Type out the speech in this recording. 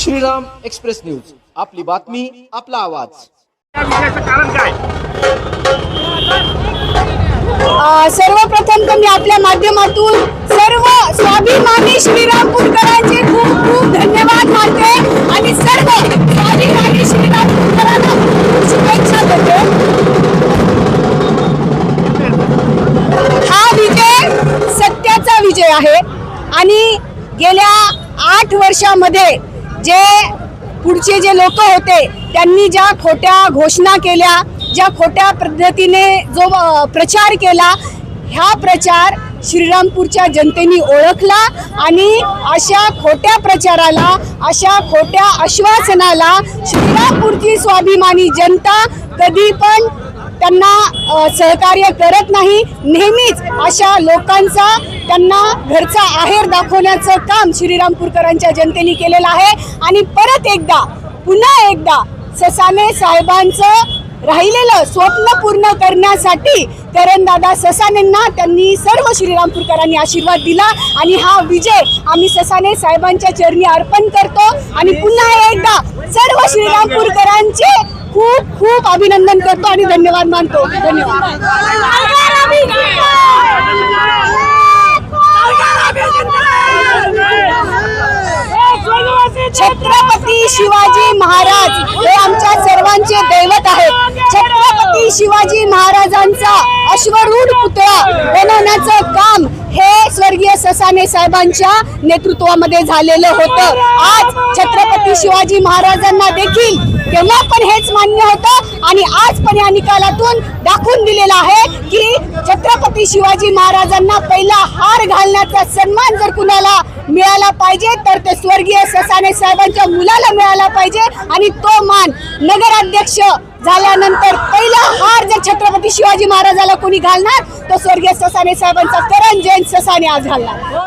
Shriram express news. आपली बातमी आपला आवाज. या विजयाचं कारण काय? अ, सर्वप्रथम तर मी आपल्या माध्यमातून सर्व स्वाभिमानी श्रीरामपूरकरांचे खूप खूप धन्यवाद मानते आणि सर्व स्वाभिमानी श्रीरामपूरकरांना खूप शुभेच्छा देते. हा विजय सत्याचा विजय आहे आणि गेल्या आठ वर्षामध्ये जे पुढचे जे लोक होते त्यांनी ज्या खोट्या घोषणा केल्या ज्या खोट्या पद्धतीने जो प्रचार केला ह्या प्रचार श्रीरामपूरच्या जनतेने ओळखला आणि अशा खोट्या प्रचाराला अशा खोट्या आश्वासनाला श्रीरामपूरची स्वाभिमानी जनता कधी पण त्यांना सहकार्य करत नाही नेहमीच अशा लोकांचा त्यांना घरचा आहेर दाखवण्याचं काम श्रीरामपूरकरांच्या जनतेने केलेलं आहे. आणि परत एकदा पुन्हा एकदा ससाने साहेबांचं राहिलेलं स्वप्न पूर्ण करण्यासाठी करणदादा ससानेंना त्यांनी सर्व श्रीरामपूरकरांनी आशीर्वाद दिला. आणि हा विजय आम्ही ससाने साहेबांच्या चरणी अर्पण करतो. आणि पुन्हा एकदा सर्व श्रीरामपूरकरांचे खूप खूप अभिनंदन करतो आणि धन्यवाद मानतो. धन्यवाद. छत्रपती शिवाजी महाराज हे आमच्या सर्वांचे दैवत आहेत. छत्रपती शिवाजी महाराजांचा अश्वरूढ पुतळा बनवण्याचं काम हे स्वर्गीय ससाने साहेबांच्या नेतृत्वामध्ये झालेलं होतं. आज छत्रपती शिवाजी महाराजांना देखील तेव्हा पण हेच मान्य होतं आणि आज पण या निकालातून दाखवून दिलेलं आहे की छत्रपती शिवाजी महाराजांना पहिला हार घालण्याचा सन्मान जर कुणाला मिळाला पाहिजे तर ते स्वर्गीय ससाने साहेबांच्या मुलाला मिळाला पाहिजे आणि तो मान नगराध्यक्ष झाल्यानंतर पहिला हार जर छत्रपती शिवाजी महाराजाला कोणी घालणार तो स्वर्गीय ससाने साहेबांचा करण जयंत ससाने आज घालणार.